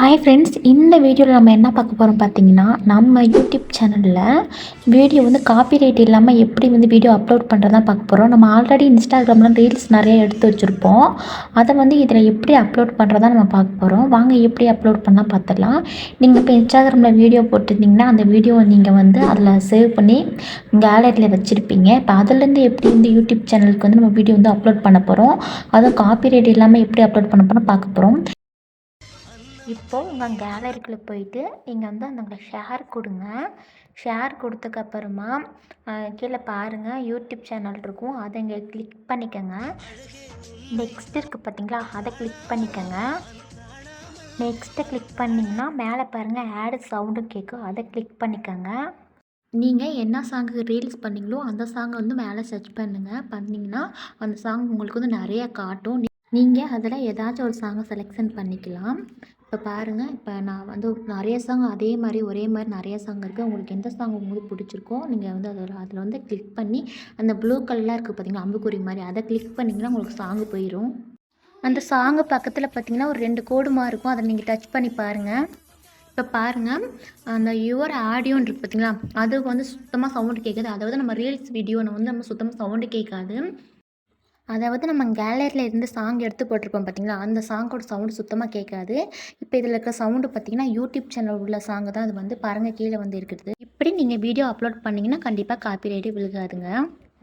Hi friends இந்த வீடியோவில் நம்ம என்ன பார்க்க போகிறோம் பார்த்தீங்கன்னா நம்ம யூடியூப் சேனலில் வீடியோ வந்து காப்பி ரைட் இல்லாமல் எப்படி வந்து வீடியோ அப்லோட் பண்ணுறதா பார்க்க போகிறோம் நம்ம ஆல்ரெடி இன்ஸ்டாகிராமில் ரீல்ஸ் நிறைய எடுத்து வச்சுருப்போம். அதை வந்து இதில் எப்படி அப்லோட் பண்ணுறதா நம்ம பார்க்க போகிறோம் வாங்க எப்படி அப்லோட் பண்ணால் பார்த்துடலாம். நீங்கள் இப்போ இன்ஸ்டாகிராமில் வீடியோ போட்டிருந்தீங்கன்னா அந்த வீடியோவை நீங்கள் வந்து அதில் சேவ் பண்ணி கேலரியில் வச்சுருப்பீங்க. இப்போ அதுலேருந்து எப்படி வந்து யூடியூப் சேனலுக்கு வந்து நம்ம வீடியோ வந்து அப்லோட் பண்ண போகிறோம் அதுவும் காப்பி ரைட் இல்லாமல் எப்படி அப்லோட் பண்ண போகிறோம் பார்க்க போகிறோம் இப்போது உங்கள் கேலரிக்குள்ளே போயிட்டு நீங்கள் வந்து அந்த ஷேர் கொடுங்க. ஷேர் கொடுத்ததுக்கப்புறமா கீழே பாருங்கள் யூடியூப் சேனல் இருக்கும். அதை இங்கே கிளிக் பண்ணிக்கோங்க. நெக்ஸ்ட் இருக்குது பார்த்தீங்களா அதை கிளிக் பண்ணிக்கோங்க. நெக்ஸ்ட்டு கிளிக் பண்ணிங்கன்னா மேலே பாருங்கள் ஆடு சவுண்டு கேட்கும். அதை கிளிக் பண்ணிக்கோங்க. நீங்கள் என்ன சாங்கு ரீல்ஸ் பண்ணீங்களோ அந்த சாங்கை வந்து மேலே சர்ச் பண்ணுங்கள் பண்ணிங்கன்னா அந்த சாங் உங்களுக்கு வந்து நிறையா காட்டும். நீங்கள் அதில் ஏதாச்சும் ஒரு சாங்கை செலெக்ஷன் பண்ணிக்கலாம். இப்போ பாருங்கள் இப்போ நான் வந்து நிறைய சாங் அதே மாதிரி ஒரே மாதிரி நிறைய சாங் இருக்குது உங்களுக்கு எந்த சாங் உங்களுக்கு பிடிச்சிருக்கோ நீங்கள் வந்து அதில் அதில் வந்து கிளிக் பண்ணி அந்த ப்ளூ கலரில் இருக்குது பார்த்தீங்களா அம்புக்குறி மாதிரி அதை கிளிக் பண்ணிங்கன்னா உங்களுக்கு சாங்கு போயிடும் அந்த சாங்கு பக்கத்தில் பார்த்தீங்கன்னா ஒரு ரெண்டு கோடுமா இருக்கும். அதை நீங்கள் டச் பண்ணி பாருங்கள் இப்போ பாருங்கள் அந்த யுவர் ஆடியோன்னு இருக்குது பார்த்தீங்களா அது வந்து சுத்தமாக சவுண்டு கேட்காது அதாவது நம்ம ரீல்ஸ் வீடியோன்னு வந்து நம்ம சுத்தமாக சவுண்டு கேட்காது அதாவது நம்ம கேலரியில் இருந்து சாங் எடுத்து போட்டிருப்போம் பார்த்தீங்களா அந்த சாங்கோட சவுண்டு சுத்தமாக கேட்காது. இப்போ இதில் இருக்கிற சவுண்டு பார்த்தீங்கன்னா யூடியூப் சேனல் உள்ள சாங்கு தான் அது வந்து பாருங்கள் கீழே வந்து இருக்குது. இப்படி நீங்கள் வீடியோ அப்லோட் பண்ணிங்கன்னா கண்டிப்பாக காப்பி ரைட்டு விழுகாதுங்க.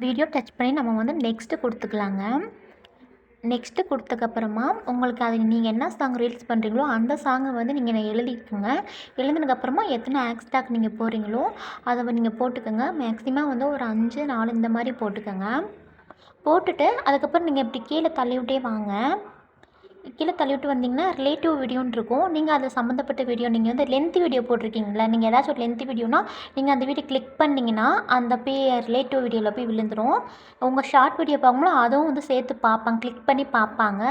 வீடியோ டச் பண்ணி நம்ம வந்து நெக்ஸ்ட்டு கொடுத்துக்கலாங்க. நெக்ஸ்ட்டு கொடுத்ததுக்கப்புறமா உங்களுக்கு அது நீங்கள் என்ன சாங் ரீல்ஸ் பண்ணுறீங்களோ அந்த சாங்கை வந்து நீங்கள் எழுதிக்கோங்க. எழுதுனதுக்கப்புறமா எத்தனை ஆக்ஸ்டாக் நீங்கள் போகிறீங்களோ அதை நீங்கள் போட்டுக்கோங்க. மேக்ஸிமம் வந்து ஒரு அஞ்சு நாலு இந்த மாதிரி போட்டுக்கோங்க. போட்டுட்டு அதுக்கப்புறம் நீங்கள் இப்படி கீழே தள்ளிவிட்டே வாங்க. கீழே தள்ளிவிட்டு வந்தீங்கன்னா ரிலேட்டிவ் வீடியோன்னு இருக்கும். நீங்கள் அது சம்மந்தப்பட்ட வீடியோ நீங்கள் வந்து லென்த்து வீடியோ போட்டிருக்கீங்களா நீங்கள் ஏதாச்சும் ஒரு லென்த்து வீடியோனா நீங்கள் அந்த வீடியோ கிளிக் பண்ணிங்கன்னா அந்த போய் ரிலேட்டிவ் வீடியோவில் போய் விழுந்துடும் உங்கள் ஷார்ட் வீடியோ பார்க்கும்போது அதுவும் வந்து சேர்த்து பார்ப்பாங்க கிளிக் பண்ணி பார்ப்பாங்க.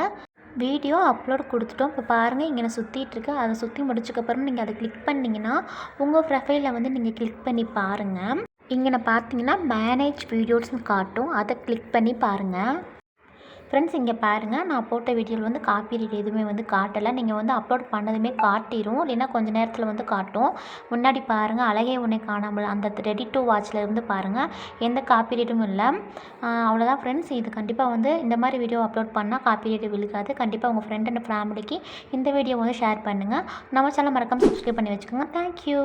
வீடியோ அப்லோட் கொடுத்துட்டோம். இப்போ பாருங்கள் இங்கே நான் சுற்றிட்டுருக்கு அதை சுற்றி முடிச்சக்கப்புறம் நீங்கள் அதை கிளிக் பண்ணிங்கன்னா உங்கள் ப்ரொஃபைலில் வந்து நீங்கள் கிளிக் பண்ணி பாருங்கள் இங்கே பார்த்தீங்கன்னா மேனேஜ் வீடியோஸ்னு காட்டும். அதை கிளிக் பண்ணி பாருங்கள் ஃப்ரெண்ட்ஸ் இங்கே பாருங்கள் நான் போட்ட வீடியோவில் வந்து காப்பி ரைட் எதுவுமே வந்து காட்டலை. நீங்கள் வந்து அப்லோட் பண்ணதுமே காட்டிடும் இல்லைன்னா கொஞ்சம் நேரத்தில் வந்து காட்டும். முன்னாடி பாருங்கள் அழகே உன்னை காணாமல் அந்த ரெடி டு வாட்சில் இருந்து பாருங்கள் எந்த காப்பி ரைட்டும் இல்லை. அவ்வளோதான் ஃப்ரெண்ட்ஸ் இது கண்டிப்பாக வந்து இந்த மாதிரி வீடியோ அப்லோட் பண்ணால் காப்பி ரைட் விழுகாது. கண்டிப்பாக உங்கள் ஃப்ரெண்ட் அண்ட் ஃபேமிலிக்கு இந்த வீடியோ வந்து ஷேர் பண்ணுங்கள் நம்ம சேனல் மறக்காமல் சப்ஸ்கிரைப் பண்ணி வச்சுக்கோங்க. தேங்க்யூ